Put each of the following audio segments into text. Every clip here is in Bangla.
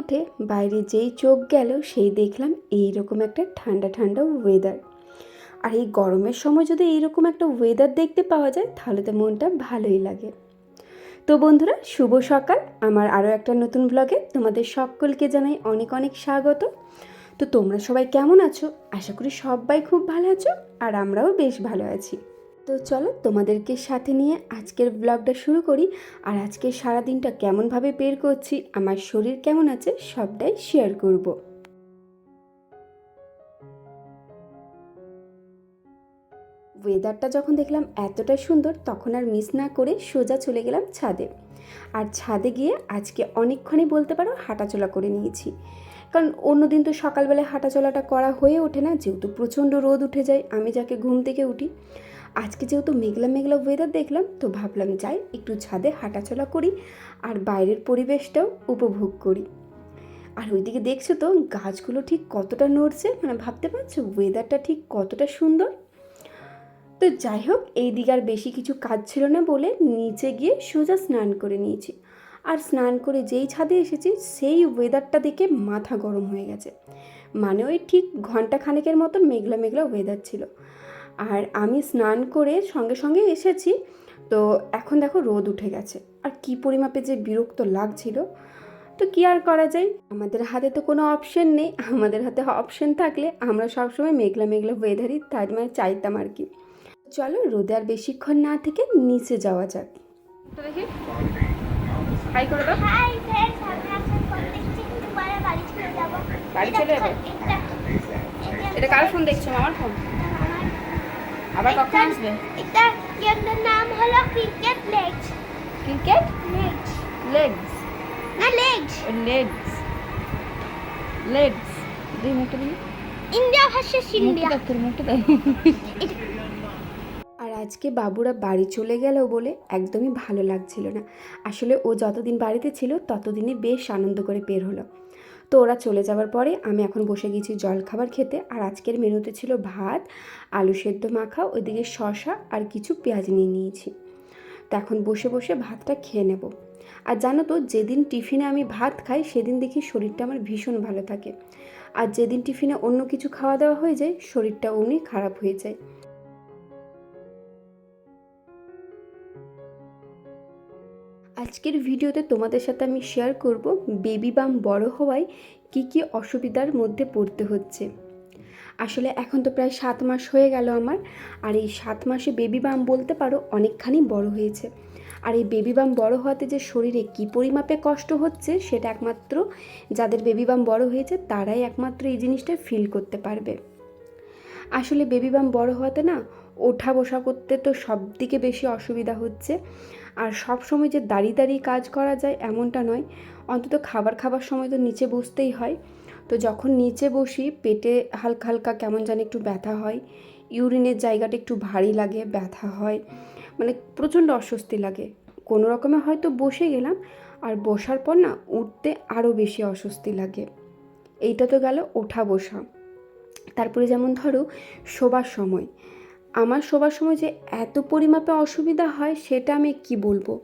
উঠে বাইরে যেই চোখ গেল, সেই দেখলাম এই রকম একটা ঠান্ডা ঠান্ডা ওয়েদার আর এই গরমের সময় যদি এইরকম একটা ওয়েদার দেখতে পাওয়া যায়, তাহলে তো মনটা ভালোই লাগে। তো বন্ধুরা, শুভ সকাল। আমার আরও একটা নতুন ব্লগে তোমাদের সকলকে জানাই অনেক অনেক স্বাগত। তো তোমরা সবাই কেমন আছো? আশা করি সবাই খুব ভালো আছো, আর আমরাও বেশ ভালো আছি। তো চলো তোমাদেরকে সাথে নিয়ে আজকের ব্লগটা শুরু করি। আর আজকে সারাদিনটা কেমনভাবে বের করছি, আমার শরীর কেমন আছে, সবটাই শেয়ার করব। ওয়েদারটা যখন দেখলাম এতটা সুন্দর, তখন আর মিস না করে সোজা চলে গেলাম ছাদে। আর ছাদে গিয়ে আজকে অনেকক্ষণই বলতে পারো হাঁটাচলা করে নিয়েছি। কারণ অন্যদিন তো সকালবেলায় হাঁটাচলাটা করা হয়ে ওঠে না, যেহেতু প্রচণ্ড রোদ উঠে যায়, আমি যাকে ঘুম থেকে উঠি। আজকে যেহেতু মেঘলা মেঘলা ওয়েদার দেখলাম, তো ভাবলাম যাই একটু ছাদে হাঁটাচলা করি আর বাইরের পরিবেশটাও উপভোগ করি। আর ওইদিকে দেখছ তো, গাছগুলো ঠিক কতটা নড়ছে মানে ভাবতে পারছ ওয়েদারটা ঠিক কতটা সুন্দর? তো যাই হোক, এই দিকে আর বেশি কিছু কাজ ছিল না বলে নিচে গিয়ে সোজা স্নান করে নিয়েছি। আর স্নান করে যেই ছাদে এসেছি, সেই ওয়েদারটা দেখে মাথা গরম হয়ে গেছে। মানে ওই ঠিক ঘণ্টা খানেকের মতন মেঘলা মেঘলা ওয়েদার ছিল। আর আমি স্নান করে সঙ্গে সঙ্গে এসেছি। তো এখন দেখো রোদ উঠে গেছে। আর কি পরিমাপে যে বিরক্ত লাগছিল তো কি আর করা যায়? আমাদের হাতে তো কোনো অপশন নেই। আমাদের হাতে অপশন থাকলে আমরা সবসময় মেঘলা মেঘলা ওয়েদারই তার মানে চাইতাম আর কি। চলো রোদে আর বেশিক্ষণ না থেকে নিচে যাওয়া যাক। তো দেখি। হাই করে দাও। বাড়ি চলে যাবে? এটা কার ফোন দেখছ আমার ফোন আবার কখন আসবে? এটা গেমটার নাম হলো cricket legs cricket legs legs না লেগস লেগস লেগস দুই মুখটা দিই ইন্ডিয়া ভার্সেস ইন্ডিয়া। তোর মুখটা দেয় আর আজকে বাবুরা বাড়ি চলে গেল বলে একদমই ভালো লাগছিল না। আসলে ও যতদিন বাড়িতে ছিল ততদিনে বেশ আনন্দ করে বের হলো। তো ওরা চলে যাওয়ার পরে আমি এখন বসে গেছি জল খাবার খেতে। আর আজকের মেনুতে ছিল ভাত, আলু সেদ্ধ মাখা, ওইদিকে শশা আর কিছু পেঁয়াজ নিয়ে নিয়েছি। তো এখন বসে বসে ভাতটা খেয়ে নেব। আর জানো তো, যেদিন টিফিনে আমি ভাত খাই, সেদিন দেখি শরীরটা আমার ভীষণ ভালো থাকে। আর যেদিন টিফিনে অন্য কিছু খাওয়া দাওয়া হয়ে যায় শরীরটা অমনি খারাপ হয়ে যায়। আজকের ভিডিওতে তোমাদের সাথে আমি শেয়ার করব বেবি বাম বড় হওয়ায় কি কি অসুবিধার মধ্যে পড়তে হচ্ছে। আসলে এখন তো প্রায় সাত মাস হয়ে গেল আমার, আর এই সাত মাসে বেবি বাম বলতে পারো অনেকখানি বড় হয়েছে। আর এই বেবি বাম বড় হওয়াতে যে শরীরে কী পরিমাপে কষ্ট হচ্ছে সেটা একমাত্র যাদের বেবি বাম বড় হয়েছে তারাই একমাত্র এই জিনিসটা ফিল করতে পারবে। আসলে বেবি বাম বড় হওয়াতে না ওঠা বসা করতে তো সব দিকে বেশি অসুবিধা হচ্ছে। আর সব সময় যে দাঁড়িয়ে দাঁড়িয়ে কাজ করা যায় এমনটা নয়। অন্তত খাবার খাবার সময় তো নিচে বসতেই হয়। তো যখন নিচে বসি, পেটে হালকা হালকা কেমন জানি একটু ব্যথা হয়। ইউরিনের জায়গাটা একটু ভারী লাগে, ব্যথা হয়। মানে প্রচণ্ড অস্বস্তি লাগে। কোনো রকমে হয়তো বসে গেলাম, আর বসার পর না উঠতে আরও বেশি অস্বস্তি লাগে। এইটা তো গেল ওঠা বসা। তারপরে যেমন ধরো শোবার সময়। আমার শোবার সময় যে এত পরিমাপে অসুবিধা হয়, সেটা আমি কি বলব?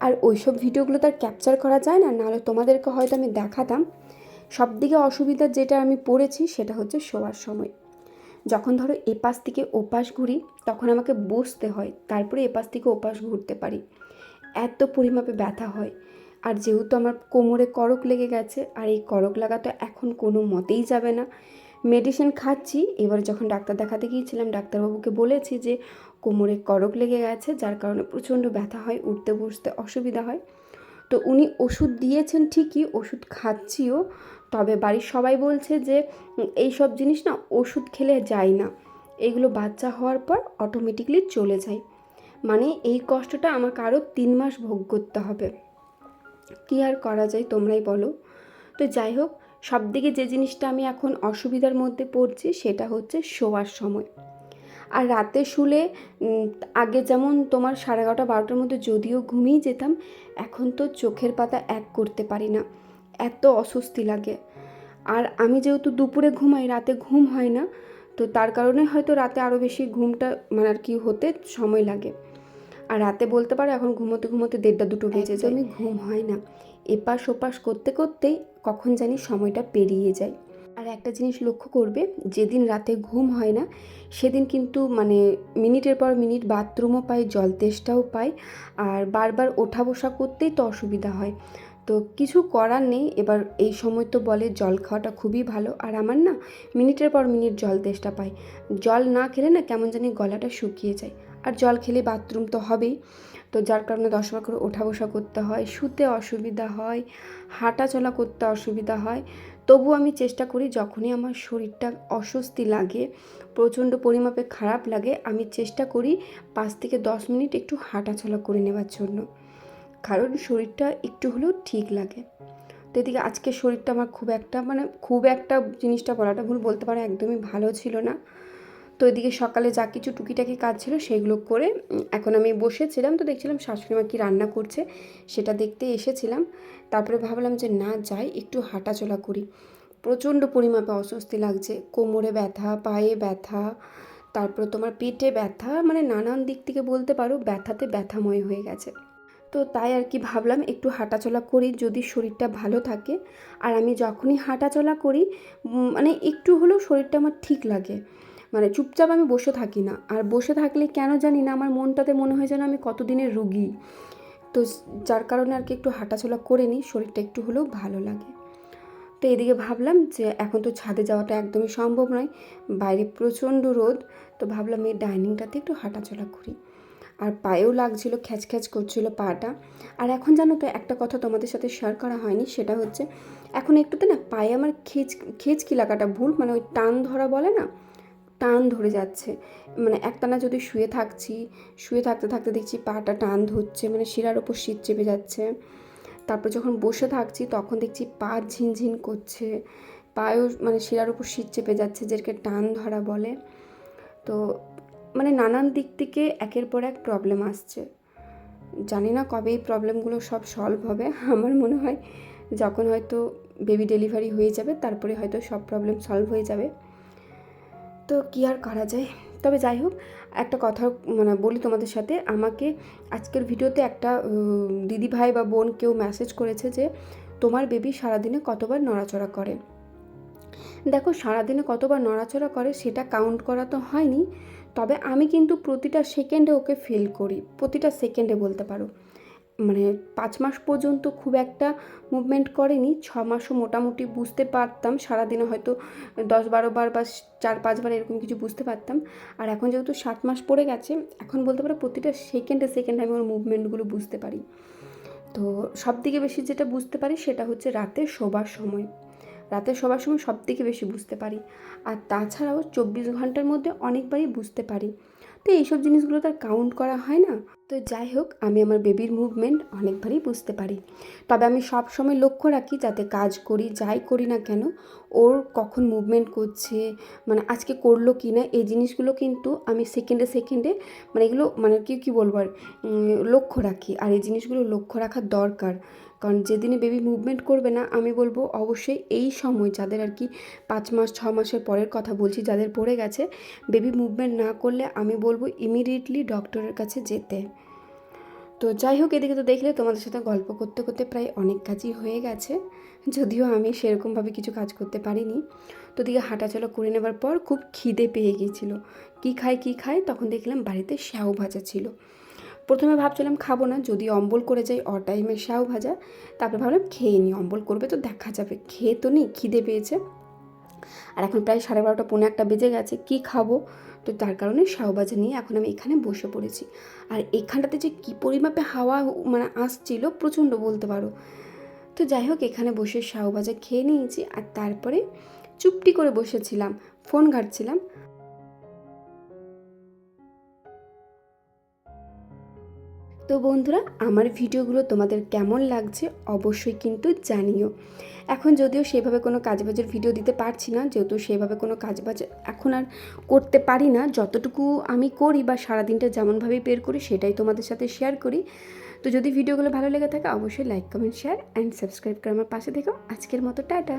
আর ওইসব ভিডিওগুলো তো আর ক্যাপচার করা যায় না, নাহলে তোমাদেরকে হয়তো আমি দেখাতাম। সব দিকে অসুবিধা যেটা আমি পড়েছি, সেটা হচ্ছে শোয়ার সময়। যখন ধরো এপাশ থেকে ওপাশ ঘুরি, তখন আমাকে বসতে হয়, তারপরে এপাশ থেকে ওপাশ ঘুরতে পারি। এত পরিমাপে ব্যথা হয়। আর যেহেতু আমার কোমরে করক লেগে গেছে, আর এই করক লাগা তো এখন কোনো মতেই যাবে না মেডিসিন খাচ্ছি। এবারে যখন ডাক্তার দেখাতে গিয়েছিলাম, ডাক্তারবাবুকে বলেছি যে কোমরে করক লেগে গেছে, যার কারণে প্রচণ্ড ব্যথা হয়, উঠতে বসতে অসুবিধা হয়। তো উনি ওষুধ দিয়েছেন ঠিকই, ওষুধ খাচ্ছিও। তবে বাড়ির সবাই বলছে যে এই সব জিনিস না ওষুধ খেলে যায় না। এগুলো বাচ্চা হওয়ার পর অটোমেটিকলি চলে যায়। মানে এই কষ্টটা আমাকে আরও তিন মাস ভোগ করতে হবে। কী আর করা যায় তোমরাই বলো। তো যাই হোক সব দিকে যে জিনিসটা আমি এখন অসুবিধার মধ্যে পড়ছি সেটা হচ্ছে শোয়ার সময়। আর রাতে শুলে আগে যেমন তোমার সাড়ে এগারোটা, বারোটার মধ্যে যদিও ঘুমিয়ে যেতাম, এখন তো চোখের পাতা এক করতে পারি না। এত অস্বস্তি লাগে। আর আমি যেহেতু দুপুরে ঘুমাই, রাতে ঘুম হয় না, তো তার কারণে হয়তো রাতে আরও বেশি ঘুমটা মানে আর কি হতে সময় লাগে। আর রাতে বলতে পারো এখন ঘুমোতে ঘুমোতে দেড়টা দুটো বেজে যায়। আমি ঘুম হয় না। এপাশ ওপাশ করতে করতেই কখন জানি সময়টা পেরিয়ে যায়। আর একটা জিনিস লক্ষ্য করবে যেদিন রাতে ঘুম হয় না সেদিন কিন্তু মানে মিনিটের পর মিনিট বাথরুমও পাই জল তেষ্টাও পাই আর বারবার ওঠা বসা করতেই তো অসুবিধা হয়। তো কিছু করার নেই এবার এই সময় তো বলে জল খাওয়াটা খুবই ভালো। আর আমার না মিনিটের পর মিনিট জল তেষ্টা পাই। জল না খেলে না কেমন জানি গলাটা শুকিয়ে যায়। আর জল খেলে বাথরুম তো হবেই। তো যার কারণে দশবার করে ওঠা বসা করতে হয়, শুতে অসুবিধা হয় হাঁটা চলা করতে অসুবিধা হয়। তবু আমি চেষ্টা করি যখনই আমার শরীরটা অস্বস্তি লাগে, প্রচণ্ড পরিমাপে খারাপ লাগে, আমি চেষ্টা করি পাঁচ থেকে দশ মিনিট একটু হাঁটাচলা করে নেওয়ার জন্য। কারণ শরীরটা একটু হলেও ঠিক লাগে। তো এদিকে আজকে শরীরটা আমার খুব একটা মানে খুব একটা জিনিসটা বলাটা ভুল, বলতে পারো একদমই ভালো ছিল না। তো এদিকে সকালে যা কিছু টুকিটাকি কাজ ছিল সেগুলো করে এখন আমি বসেছিলাম তো দেখছিলাম শাশুড়ি মা কী রান্না করছে সেটা দেখতে এসেছিলাম। তারপরে ভাবলাম যে না যাই, একটু হাঁটাচলা করি। প্রচণ্ড পরিমাপে অস্বস্তি লাগছে, কোমরে ব্যথা, পায়ে ব্যথা, তারপরে তোমার পেটে ব্যথা মানে নানান দিক থেকে বলতে পারো ব্যথাতে ব্যথাময় হয়ে গেছে। তো তাই আর কি ভাবলাম একটু হাঁটাচলা করি যদি শরীরটা ভালো থাকে। আর আমি যখনই হাঁটাচলা করি মানে একটু হলেও শরীরটা আমার ঠিক লাগে। মানে চুপচাপ আমি বসে থাকি না। আর বসে থাকলে কেন জানি না আমার মনটাতে মনে হয় যেন আমি কতদিনের রুগী। তো যার কারণে আর কি একটু হাঁটাচলা করে নিই, শরীরটা একটু হলেও ভালো লাগে। তো এদিকে ভাবলাম যে এখন তো ছাদে যাওয়াটা একদমই সম্ভব নয়, বাইরে প্রচণ্ড রোদ, তো ভাবলাম এই ডাইনিংটাতে একটু হাঁটাচলা করি। আর পায়েও লাগছিল খ্যাচ খ্যাচ করছিল পাটা। আর এখন জানো তো একটা কথা তোমাদের সাথে শেয়ার করা হয়নি, সেটা হচ্ছে এখন একটুতে না পায়ে আমার খেচ খেচকি লাগাটা ভুল মানে ওই টান ধরা বলে না? টান ধরে যাচ্ছে। মানে একটানা যদি শুয়ে থাকছি, শুয়ে থাকতে থাকতে দেখছি পাটা টান ধরছে মানে শিরার ওপর শীত চেপে যাচ্ছে। তারপর যখন বসে থাকছি তখন দেখছি পা ঝিনঝিন করছে। পায়েও মানে শিরার উপর শীত চেপে যাচ্ছে, যেটাকে টান ধরা বলে। তো মানে নানান দিক থেকে একের পর এক প্রবলেম আসছে। জানি না কবে এই প্রবলেমগুলো সব সলভ হবে। আমার মনে হয় যখন হয়তো বেবি ডেলিভারি হয়ে যাবে, তারপরে হয়তো সব প্রবলেম সলভ হয়ে যাবে। তো কী আর করা যায়? তবে যাই হোক, একটা কথা মানে বলি তোমাদের সাথে। আমাকে আজকের ভিডিওতে একটা দিদি ভাই বা বোন কেউ মেসেজ করেছে যে, তোমার বেবি সারাদিনে কতবার নড়াচড়া করে? দেখো, সারাদিনে কতবার নড়াচড়া করে সেটা কাউন্ট করা তো হয়নি। তবে আমি কিন্তু প্রতিটা সেকেন্ডে ওকে ফিল করি। প্রতিটা সেকেন্ডে বলতে পারো। মানে পাঁচ মাস পর্যন্ত খুব একটা মুভমেন্ট করেনি, ছ মাসও মোটামুটি বুঝতে পারতাম, সারাদিনে হয়তো দশ বারো বার বা চার পাঁচবার এরকম কিছু বুঝতে পারতাম। আর এখন যেহেতু সাত মাস পড়ে গেছে, এখন বলতে পারো প্রতিটা সেকেন্ডে সেকেন্ডে আমি ওর মুভমেন্টগুলো বুঝতে পারি। তো সব থেকে বেশি যেটা বুঝতে পারি সেটা হচ্ছে রাতে শোবার সময়। রাতে শোবার সময় সব থেকে বেশি বুঝতে পারি। আর তাছাড়াও চব্বিশ ঘণ্টার মধ্যে অনেকবারই বুঝতে পারি। তো এইসব জিনিসগুলো তার কাউন্ট করা হয় না। তো যাই হোক, আমি আমার বেবির মুভমেন্ট অনেকবারই বুঝতে পারি। তবে আমি সব সময় লক্ষ্য রাখি যাতে কাজ করি, যাই করি না কেন, ওর কখন মুভমেন্ট করছে মানে আজকে করল কি না এই জিনিসগুলো কিন্তু আমি সেকেন্ডে সেকেন্ডে মানে এগুলো মানে কি, কী বলব আর লক্ষ্য রাখি। আর এই জিনিসগুলো লক্ষ্য রাখা দরকার। কারণ যেদিনে বেবি মুভমেন্ট করবে না, আমি বলব অবশ্যই এই সময় যাদের আর কি পাঁচ মাস, ছ মাসের পরের কথা বলছি, যাদের পড়ে গেছে বেবি মুভমেন্ট না করলে আমি বলব ইমিডিয়েটলি ডক্টরের কাছে যেতে। তো যাই হোক, এদিকে তো দেখলে তোমাদের সাথে গল্প করতে করতে প্রায় অনেক কাজই হয়ে গেছে, যদিও আমি সেরকমভাবে কিছু কাজ করতে পারিনি। তো দিকে হাঁটাচলা করে নেবার পর খুব খিদে পেয়ে গিয়েছিল। কী খায় কী খায়? তখন দেখলাম বাড়িতে শ্যাও ভাজা ছিল। প্রথমে ভাবছিলাম খাব না, যদি অম্বল করে যাই, অ টাইমে শ্যাও ভাজা। তারপরে ভাবলাম খেয়ে নিই অম্বল করবে তো দেখা যাবে, খেয়ে তো নিই, খিদে পেয়েছে। আর এখন প্রায় সাড়ে বারোটা, পৌনে একটা বেজে গেছে, কি খাব? তো তার কারণে শাওবাজা নিয়ে এখন আমি এখানে বসে পড়েছি। আর এখানটাতে যে কী পরিমাপে হাওয়া মানে আসছিল, প্রচণ্ড বলতে পারো। তো যাই হোক, এখানে বসে শাওবাজা খেয়ে নিয়েছি, আর তারপরে চুপটি করে বসেছিলাম, ফোন ঘাটছিলাম। তো বন্ধুরা, আমার ভিডিওগুলো তোমাদের কেমন লাগছে অবশ্যই কিন্তু জানিও। এখন যদিও সেভাবে কোনো কাজবাজের ভিডিও দিতে পারছি না, যেহেতু সেভাবে কোনো কাজবাজ এখন আর করতে পারি না, যতটুকু আমি করি বা সারাদিনটা যেমনভাবে বের করি সেটাই তোমাদের সাথে শেয়ার করি। তো যদি ভিডিওগুলো ভালো লেগে থাকে, অবশ্যই like comment share and subscribe করে আমার পাশে থেকো। আজকের মতো, টাটা!